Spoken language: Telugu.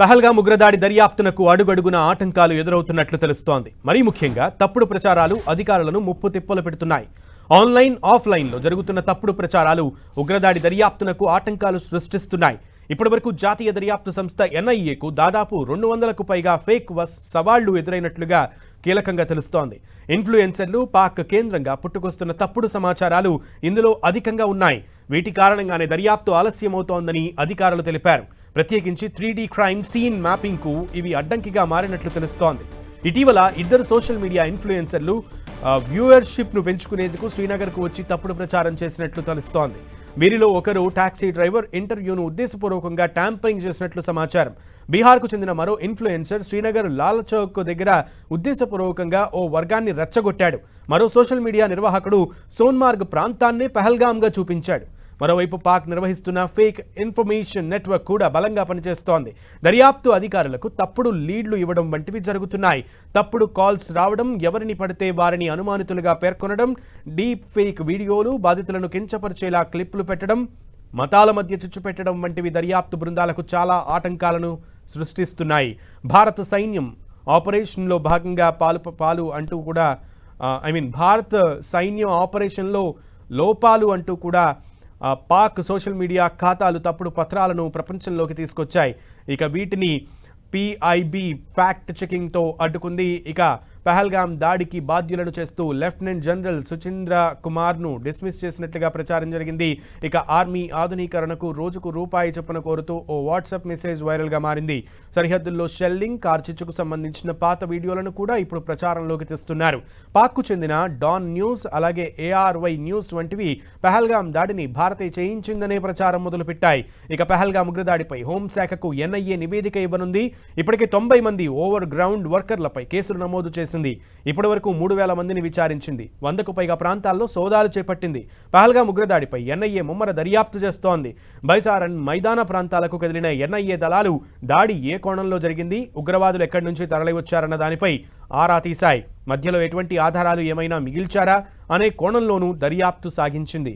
పహల్గా ఉగ్రదాడి దర్యాప్తునకు అడుగడుగున ఆటంకాలు ఎదురవుతున్నట్లు తెలుస్తోంది. మరీ ముఖ్యంగా తప్పుడు ప్రచారాలు అధికారులను ముప్పు తిప్పలు పెడుతున్నాయి. ఆన్లైన్ ఆఫ్లైన్లో జరుగుతున్న తప్పుడు ప్రచారాలు ఉగ్రదాడి దర్యాప్తునకు ఆటంకాలు సృష్టిస్తున్నాయి. ఇప్పటివరకు జాతీయ దర్యాప్తు సంస్థ ఎన్ఐఏకు దాదాపు రెండు వందలకు పైగా ఫేక్ వస్ సవాళ్ళు ఎదురైనట్లుగా కీలకంగా తెలుస్తోంది. ఇన్ఫ్లుయెన్సర్లు పాక్ కేంద్రంగా పుట్టుకొస్తున్న తప్పుడు సమాచారాలు ఇందులో అధికంగా ఉన్నాయి. వీటి కారణంగానే దర్యాప్తు ఆలస్యమవుతోందని అధికారులు తెలిపారు. ప్రత్యేకించి త్రీడీ క్రైమ్ సీన్ మ్యాపింగ్కు ఇవి అడ్డంకిగా మారినట్లు తెలుస్తోంది. ఇటీవల ఇద్దరు సోషల్ మీడియా ఇన్ఫ్లుయెన్సర్లు వ్యూవర్షిప్ను పెంచుకునేందుకు శ్రీనగర్కు వచ్చి తప్పుడు ప్రచారం చేసినట్లు తెలుస్తోంది. వీరిలో ఒకరు టాక్సీ డ్రైవర్ ఇంటర్వ్యూను ఉద్దేశపూర్వకంగా ట్యాంపరింగ్ చేసినట్లు సమాచారం. బీహార్కు చెందిన మరో ఇన్ఫ్లుయెన్సర్ శ్రీనగర్ లాల్ చౌక్ దగ్గర ఉద్దేశపూర్వకంగా ఓ వర్గాన్ని రెచ్చగొట్టాడు. మరో సోషల్ మీడియా నిర్వాహకుడు సోన్మార్గ్ ప్రాంతాన్నే పహల్గామ్గా చూపించాడు. మరోవైపు పాక్ నిర్వహిస్తున్న ఫేక్ ఇన్ఫర్మేషన్ నెట్వర్క్ కూడా బలంగా పనిచేస్తోంది. దర్యాప్తు అధికారులకు తప్పుడు లీడ్లు ఇవ్వడం వంటివి జరుగుతున్నాయి. తప్పుడు కాల్స్ రావడం ఎవరిని పడితే వారిని అనుమానితులుగా పేర్కొనడం డీప్ ఫేక్ వీడియోలు బాధితులను కించపరిచేలా క్లిప్లు పెట్టడం మతాల మధ్య చిచ్చు పెట్టడం వంటివి దర్యాప్తు బృందాలకు చాలా ఆటంకాలను సృష్టిస్తున్నాయి. భారత సైన్యం ఆపరేషన్లో భాగంగా పాలు పాలు అంటూ కూడా ఐ మీన్ భారత్ సైన్యం ఆపరేషన్లో లోపాలు అంటూ కూడా పాక్ సోషల్ మీడియా ఖాతాలు తప్పుడు పత్రాలను ప్రపంచంలోకి తీసుకొచ్చాయి. ఇక వీటిని పిఐబి ఫ్యాక్ట్ చెకింగ్తో అడ్డుకుంది. ఇక పహల్గామ్ దాడికి బాధ్యులను చేస్తూ లెఫ్టినెంట్ జనరల్ సుచింద్ర కుమార్ను డిస్మిస్ చేసినట్లుగా ప్రచారం జరిగింది. ఇక ఆర్మీ ఆధునీకరణకు రోజుకు రూపాయి చొప్పున కోరుతూ ఓ వాట్సాప్ మెసేజ్ వైరల్గా మారింది. సరిహద్దుల్లో షెల్లింగ్ కార్చిచ్చుకు సంబంధించిన పాత వీడియోలను కూడా ఇప్పుడు ప్రచారంలోకి తెస్తున్నారు. పాక్కు చెందిన డాన్ న్యూస్ అలాగే ఏఆర్వై న్యూస్ వంటివి పెహల్గామ్ దాడిని భారతే చేయించిందనే ప్రచారం మొదలుపెట్టాయి. ఇక పెహల్గామ్ ఉగ్రదాడిపై హోంశాఖకు ఎన్ఐఏ నివేదిక ఇవ్వనుంది. ఇప్పటికే తొంభై మంది ఓవర్ గ్రౌండ్ వర్కర్లపై కేసులు నమోదు చేసింది. ఇప్పటి వరకు మూడు వేల మందిని విచారించింది. వందకు పైగా ప్రాంతాల్లో సోదాలు చేపట్టింది. పహల్గా ముగ్రదాడిపై ఎన్ఐఏ ముమ్మర దర్యాప్తు చేస్తోంది. బైసారన్ మైదాన ప్రాంతాలకు కదిలిన ఎన్ఐఏ దళాలు దాడి ఏ కోణంలో జరిగింది ఉగ్రవాదులు ఎక్కడి నుంచి తరలివచ్చారన్న దానిపై ఆరా తీశాయి. మధ్యలో ఎటువంటి ఆధారాలు ఏమైనా మిగిల్చారా అనే కోణంలోనూ దర్యాప్తు సాగించింది.